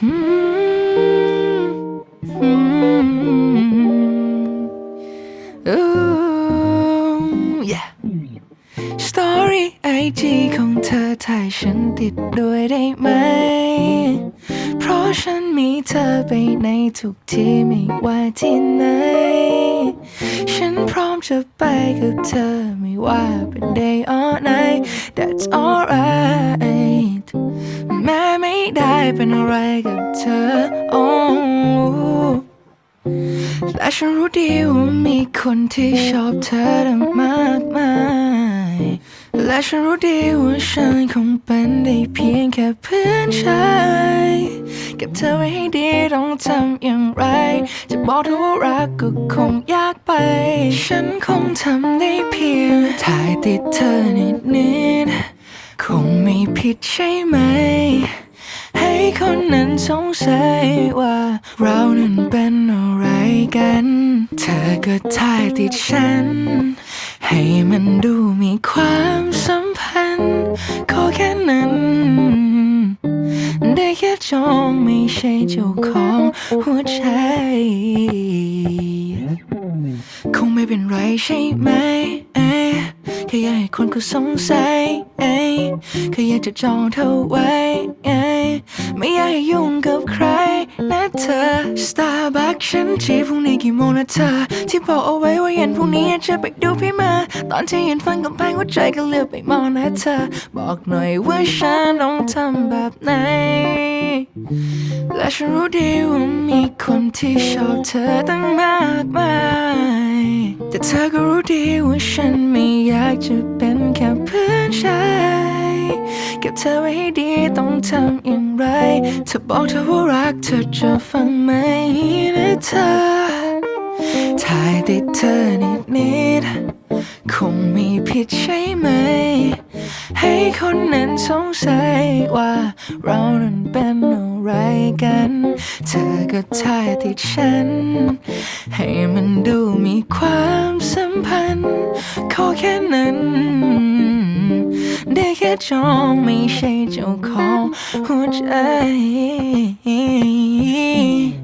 Story IG ของเธอถ่ายฉันติดด้วยได้ไหม เพราะฉันมีเธอไปในทุกที่ไม่ว่าที่ไหน ฉันพร้อมจะไปกับเธอไม่ว่าเป็น day or night that's alright ไม่ได้เป็นอะไรกับเธอ oh และฉันรู้ดีว่ามีคนที่ชอบเธอตั้งมากมาย และฉันรู้ดีว่าฉันคงเป็นได้เพียงแค่เพื่อนชายเก็บเธอไว้ให้ดีต้องทำอย่างไร จะบอกเธอว่ารักก็คงยากไป ฉันคงทำได้เพียงถ่ายติดเธอนิดนิด คงไม่ผิดใช่ไหม ให้คนนั้นสงสัยว่า เรานั้นเป็นอะไรกัน เธอก็ถ่ายติดฉัน ให้มันดูมีความสัมพันธ์ขอแค่นั้น ได้แค่จองไม่ใช่เจ้าของหัวใจ คงไม่เป็นไรใช่ไหมแค่อยากให้คนเขาสงสัย แค่อยากจะจองเธอไว้เอ๊ะไม่อยากให้ยุ่งกับใครนะเธอ Starbucks ฉันจีบพรุ่งนี้กี่โมงนะเธอ ที่บอกเอาไว้ว่าเย็นพรุ่งนี้จะไปดูพี่มา ตอนที่ยืนฟังกำแพงหัวใจก็เลือกไปมองนะเธอ บอกหน่อยว่าฉันต้องทำแบบไหน และฉันรู้ดีว่ามีคนที่ชอบเธอตั้งมากมาย แต่เธอก็รู้ดีว่าฉันไม่อยากจะเป็นแค่เพื่อน เก็บเธอไว้ให้ดีต้องทำอย่างไร เธอบอกเธอว่ารักเธอจะฟังไหมนะเธอ ถ่ายติดเธอนิดนิดคงไม่ผิดใช่ไหม ให้คนนั้นสงสัยว่า เรานั้นเป็นอะไรกัน เธอก็ถ่ายติดฉัน ให้มันดูมีความสัมพันธ์ขอแค่นั้น ได้แค่จองไ